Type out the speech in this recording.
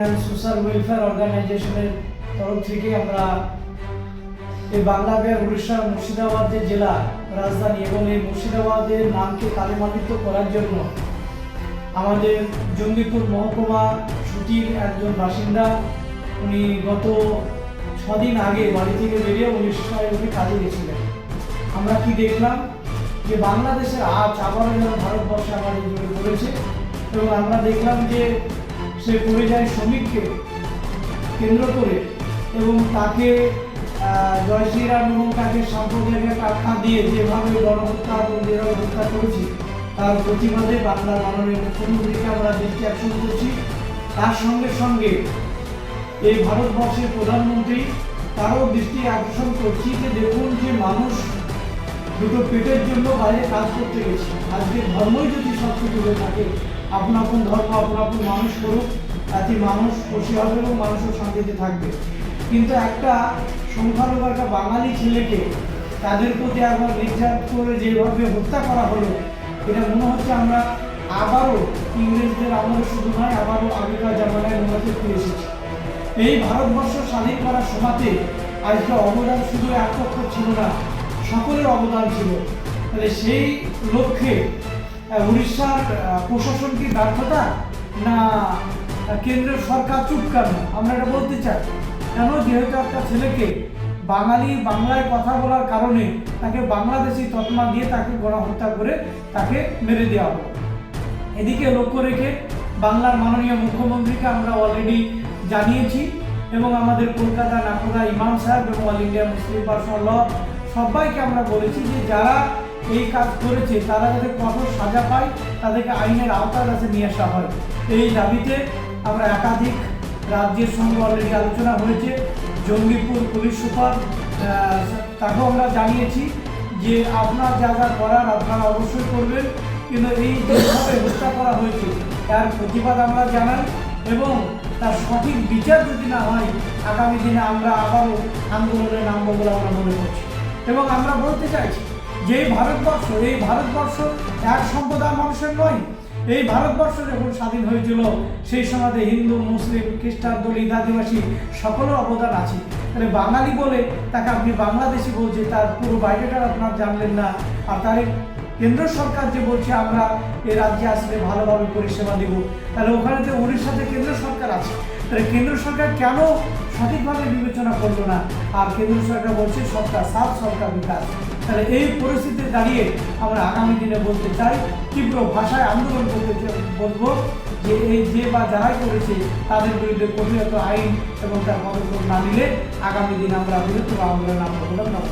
Social welfare অর্গানাইজেশনের তরফ থেকে আমরা এই বাংলাদেশ উড়িষ্যার মুর্শিদাবাদ যে জেলা, রাজধানী এবং এই মুর্শিদাবাদের নামকে কালিমালিত করার জন্য আমাদের জঙ্গিপুর মহকুমা ছুটির একজন বাসিন্দা, উনি গত ছদিন আগে বাড়ি থেকে বেরিয়ে উড়িষ্যায় উনি কাজে গেছিলেন। আমরা কি দেখলাম? যে বাংলাদেশের আজ আবারও যেন ভারতবর্ষে আমাদের জড়িয়ে পড়েছে এবং আমরা দেখলাম যে সে পরিযায়ী শ্রমিককে কেন্দ্র করে এবং তাকে জয় এবং তাকে সাম্প্রদায়িক আখ্যা দিয়ে যেভাবে গণহত্যা এবং যেভাবে হত্যা করেছি, তার প্রতিবাদে বাংলার মাননীয় মুখ্যমন্ত্রীকে আমরা দৃষ্টি আকর্ষণ করছি। তার সঙ্গে সঙ্গে এই ভারতবর্ষের প্রধানমন্ত্রী তারও দৃষ্টি আকর্ষণ করছি যে দেখুন যে মানুষ দুটো পেটের জন্য বাইরে কাজ করতে গেছে। আজকে ধর্মই যদি সব কিছু হয়ে থাকে, আপন আপন ধর্ম, আপন আপন মানুষ করুক, তাতে মানুষ খুশি হবে এবং মানুষও শান্তিতে থাকবে। কিন্তু একটা সংখ্যালঘু, একটা বাঙালি ছেলেকে তাদের প্রতি একবার নির্যাত করে যেভাবে হত্যা করা হলো, এটা মনে হচ্ছে আমরা আবারও ইংরেজদের আমলে শুধু নয়, আবারও আগেকার জামানায় মনে হচ্ছে ফিরে এসেছি। এই ভারতবর্ষ স্বাধীন করার সময়তে আজকে অবদান শুধু এক পক্ষ ছিল না সকলের অবদান ছিল। তাহলে সেই লক্ষ্যে উড়িষ্যার প্রশাসন কি ব্যর্থতা? না কেন্দ্রের সরকার চুপ কেন? আমরা এটা বলতে চাই। কেন? যেহেতু একটা ছেলেকে বাঙালি বাংলায় কথা বলার কারণে তাকে বাংলাদেশি তৎমা দিয়ে তাকে গণহত্যা করে তাকে মেরে দেওয়া হলো। এদিকে লক্ষ্য রেখে বাংলার মাননীয় মুখ্যমন্ত্রীকে আমরা অলরেডি জানিয়েছি এবং আমাদের কলকাতা নাকোদা ইমাম সাহেব এবং all India Muslim personal law সবাইকে আমরা বলেছি যে যারা এই কাজ করেছে, তারা যাতে কঠোর সাজা পায়, তাদেরকে আইনের আওতার কাছে নিয়ে আসা হয়। এই দাবিতে আমরা একাধিক রাজ্যের সঙ্গে অলরেডি আলোচনা হয়েছে। জঙ্গিপুর পুলিশ সুপার তাকেও আমরা জানিয়েছি যে আপনার যা যা করার আপনারা অবশ্যই করবেন। কিন্তু এই যেভাবে হত্যা করা হয়েছে, তার প্রতিবাদ আমরা জানাই এবং তার সঠিক বিচার যদি না হয়, আগামী দিনে আমরা আবারও আন্দোলনে নামবো বলে আমরা মনে করছি। এবং আমরা বলতে চাইছি যে এই ভারতবর্ষ এই ভারতবর্ষ এক সম্প্রদায় মানুষের নয়, এই ভারতবর্ষ যখন স্বাধীন হয়েছিল, সেই সময়তে হিন্দু, মুসলিম, খ্রিস্টান, দলিত, আদিবাসী সকলের অবদান আছে। তাহলে বাঙালি বলে তাকে আপনি বাংলাদেশি বলছে তার পুরো বাইরেটা আপনার জানলেন না। আর তার কেন্দ্র সরকার যে বলছে, আমরা এ রাজ্যে আসলে ভালোভাবে পরিষেবা দেব। তাহলে ওখানে যে উড়িষ্যাতে কেন্দ্র সরকার আছে। তাহলে কেন্দ্র সরকার কেন সঠিকভাবে বিবেচনা করল না? আর কেন্দ্র সরকার বলছে, সরকার সাত সরকার বিকাশ। তাহলে এই পরিস্থিতিতে দাঁড়িয়ে আমরা আগামী দিনে বলতে চাই, তীব্র ভাষায় আন্দোলন করতে বলব যে এই যে বা যারাই করেছে, তাদের বিরুদ্ধে কঠিনত আইন এবং তার পদক্ষেপ না নিলে আগামী দিনে আমরা বৃহত্তর আন্দোলন করলাম